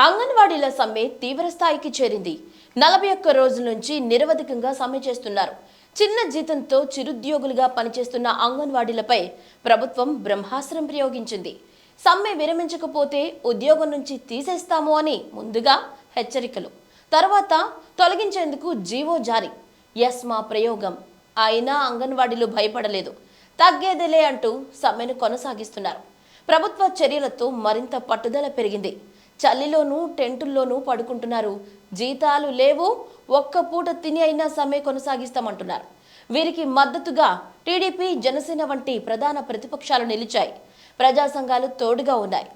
అంగన్వాడీల సమ్మె తీవ్రస్థాయికి చేరింది. నలభై ఒక్క రోజుల నుంచి నిరవధికంగా సమ్మె చేస్తున్నారు. చిన్న జీతంతో చిరుద్యోగులుగా పనిచేస్తున్న అంగన్వాడీలపై ప్రభుత్వం బ్రహ్మాస్త్రం ప్రయోగించింది. సమ్మె విరమించకపోతే ఉద్యోగం నుంచి తీసేస్తాము అని ముందుగా హెచ్చరికలు. తర్వాత తొలగించేందుకు జీవో జారీ. ఎస్ మా ప్రయోగం. అయినా అంగన్వాడీలు భయపడలేదు. తగ్గేదేలే అంటూ సమ్మెను కొనసాగిస్తున్నారు. ప్రభుత్వ చర్యలతో మరింత పట్టుదల పెరిగింది. చలిలోనూ టెంటుల్లోనూ పడుకుంటున్నారు. జీతాలు లేవు. ఒక్క పూట తిని అయినా సమ్మె కొనసాగిస్తామంటున్నారు. వీరికి మద్దతుగా టీడీపీ జనసేన వంటి ప్రధాన ప్రతిపక్షాలు నిలిచాయి. ప్రజా సంఘాలు తోడుగా ఉన్నాయి.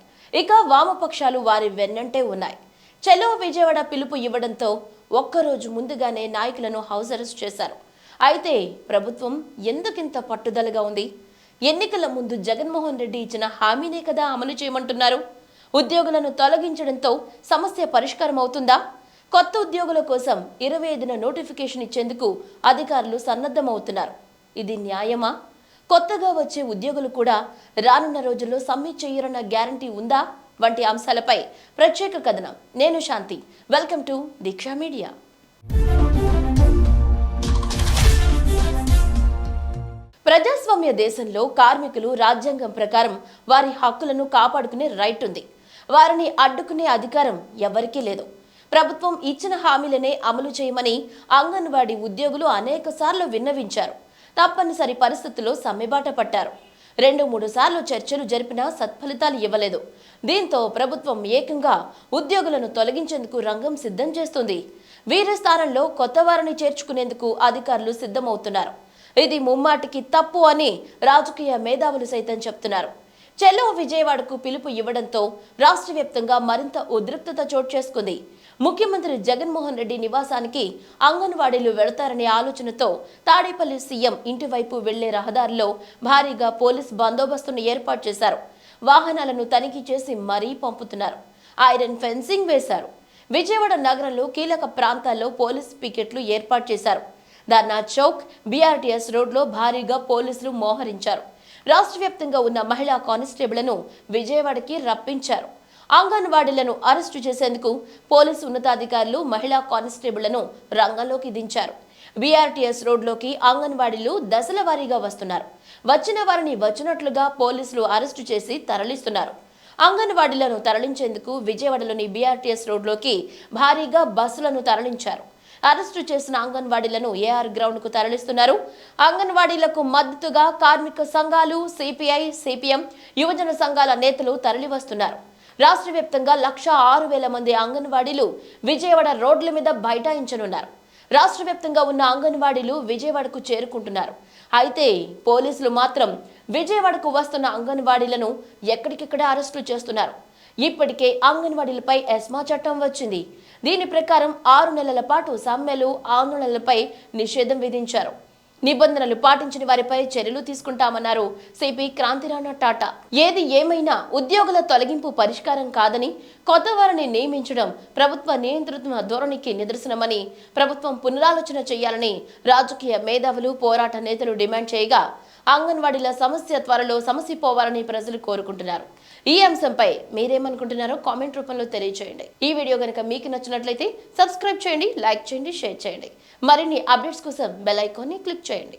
ఇక వామపక్షాలు వారి వెన్నంటే ఉన్నాయి. చెలో విజయవాడ పిలుపు ఇవ్వడంతో ఒక్కరోజు ముందుగానే నాయకులను హౌస్ అరెస్ట్ చేశారు. అయితే ప్రభుత్వం ఎందుకింత పట్టుదలగా ఉంది? ఎన్నికల ముందు జగన్మోహన్ రెడ్డి ఇచ్చిన హామీనే కదా అమలు చేయమంటున్నారు. ఉద్యోగులను తొలగించడంతో సమస్య పరిష్కారం అవుతుందా కొత్త ఉద్యోగుల కోసం ఇరవై ఐదున నోటిఫికేషన్ ఇచ్చేందుకు అధికారులు సన్నద్ధమవుతున్నారు. ఇది న్యాయమా? కొత్తగా వచ్చే ఉద్యోగులు కూడా రానున్న రోజుల్లో సమ్మె చేయరన్న గ్యారంటీ ఉందా? వంటి అంశాలపై ప్రత్యేక కథనం. నేను Shanti. Welcome to Deeksha media. ప్రజాస్వామ్య దేశంలో కార్మికులు రాజ్యాంగం ప్రకారం వారి హక్కులను కాపాడుకునే రైట్ ఉంది. వారిని అడ్డుకునే అధికారం ఎవరికీ లేదు. ప్రభుత్వం ఇచ్చిన హామీలనే అమలు చేయమని అంగన్వాడీ ఉద్యోగులు అనేక సార్లు విన్నవించారు. తప్పనిసరి పరిస్థితుల్లో సమ్మెబాట పట్టారు. రెండు మూడు సార్లు చర్చలు జరిపినా సత్ఫలితాలు ఇవ్వలేదు. దీంతో ప్రభుత్వం ఏకంగా ఉద్యోగులను తొలగించేందుకు రంగం సిద్ధం చేస్తుంది. వీరి స్థానంలో కొత్త వారిని చేర్చుకునేందుకు అధికారులు సిద్ధమవుతున్నారు. ఇది ముమ్మాటికి తప్పు అని రాజకీయ మేధావులు సైతం చెప్తున్నారు. చెలో విజయవాడకు పిలుపు ఇవ్వడంతో రాష్ట్ర వ్యాప్తంగా మరింత ఉద్రిక్తత చోటు చేసుకుంది. ముఖ్యమంత్రి జగన్మోహన్ రెడ్డి నివాసానికి అంగన్వాడీలు వెళతారనే ఆలోచనతో తాడేపల్లి సీఎం ఇంటి వైపు వెళ్ళే రహదారిలో భారీగా పోలీస్ బందోబస్తును ఏర్పాటు చేశారు. వాహనాలను తనిఖీ చేసి మరీ పంపుతున్నారు. ఐరన్ ఫెన్సింగ్ వేశారు. విజయవాడ నగరంలో కీలక ప్రాంతాల్లో పోలీస్ పికెట్లు ఏర్పాటు చేశారు. ధర్నా చౌక్ బీఆర్టీఎస్ రోడ్లో భారీగా పోలీసులు మోహరించారు. రాష్ట్ర వ్యాప్తంగా ఉన్న మహిళా కానిస్టేబుళ్ళను విజయవాడకి రప్పించారు. అంగన్వాడీలను అరెస్టు చేసేందుకు పోలీసు ఉన్నతాధికారులు మహిళా కానిస్టేబుళ్ళను రంగంలోకి దించారు. బీఆర్టీఎస్ రోడ్లోకి అంగన్వాడీలు దశల వారీగా వస్తున్నారు. వచ్చిన వారిని వచ్చినట్లుగా పోలీసులు అరెస్టు చేసి తరలిస్తున్నారు. అంగన్వాడీలను తరలించేందుకు విజయవాడలోని బీఆర్టీఎస్ రోడ్లోకి భారీగా బస్సులను తరలించారు. అరెస్టు చేసిన అంగన్వాడీలను ఏఆర్ గ్రౌండ్కు తరలిస్తున్నారు. అంగన్వాడీలకు మద్దతుగా కార్మిక సంఘాలు సిపిఐ సిపిఎం యువజన సంఘాల నేతలు తరలివస్తున్నారు. రాష్ట్ర వ్యాప్తంగా లక్ష ఆరు వేల మంది అంగన్వాడీలు విజయవాడ రోడ్ల మీద బైఠాయించనున్నారు. రాష్ట్ర వ్యాప్తంగా ఉన్న అంగన్వాడీలు విజయవాడకు చేరుకుంటున్నారు. అయితే పోలీసులు మాత్రం విజయవాడకు వస్తున్న అంగన్వాడీలను ఎక్కడికెక్కడ అరెస్టు చేస్తున్నారు. ఇప్పటికే అంగన్వాడీలపై ఎస్మా చట్టం వచ్చింది. దీని ప్రకారం ఆరు నెలల పాటు సమ్మెలు ఆందోళనలపై నిషేధం విధించారు. నిబంధనలు పాటించని వారిపై చర్యలు తీసుకుంటామన్నారు సిపి క్రాంతిరాణ టాటా. ఏది ఏమైనా ఉద్యోగుల తొలగింపు పరిష్కారం కాదని కొత్త వారిని నియమించడం ప్రభుత్వ నియంతృత్వ ధోరణికి నిదర్శనమని ప్రభుత్వం పునరాలోచన చేయాలని రాజకీయ మేధావులు పోరాట నేతలు డిమాండ్ చేయగా అంగన్వాడీల సమస్య త్వరలో సమస్య పోవాలని ప్రజలు కోరుకుంటున్నారు. ఈ అంశంపై మీరేమనుకుంటున్నారో కామెంట్ రూపంలో తెలియజేయండి ఈ వీడియో కనుక మీకు నచ్చినట్లయితే సబ్స్క్రైబ్ చేయండి లైక్ చేయండి షేర్ చేయండి. మరిన్ని అప్డేట్స్ కోసం బెల్ ఐకాన్ని క్లిక్ చేయండి.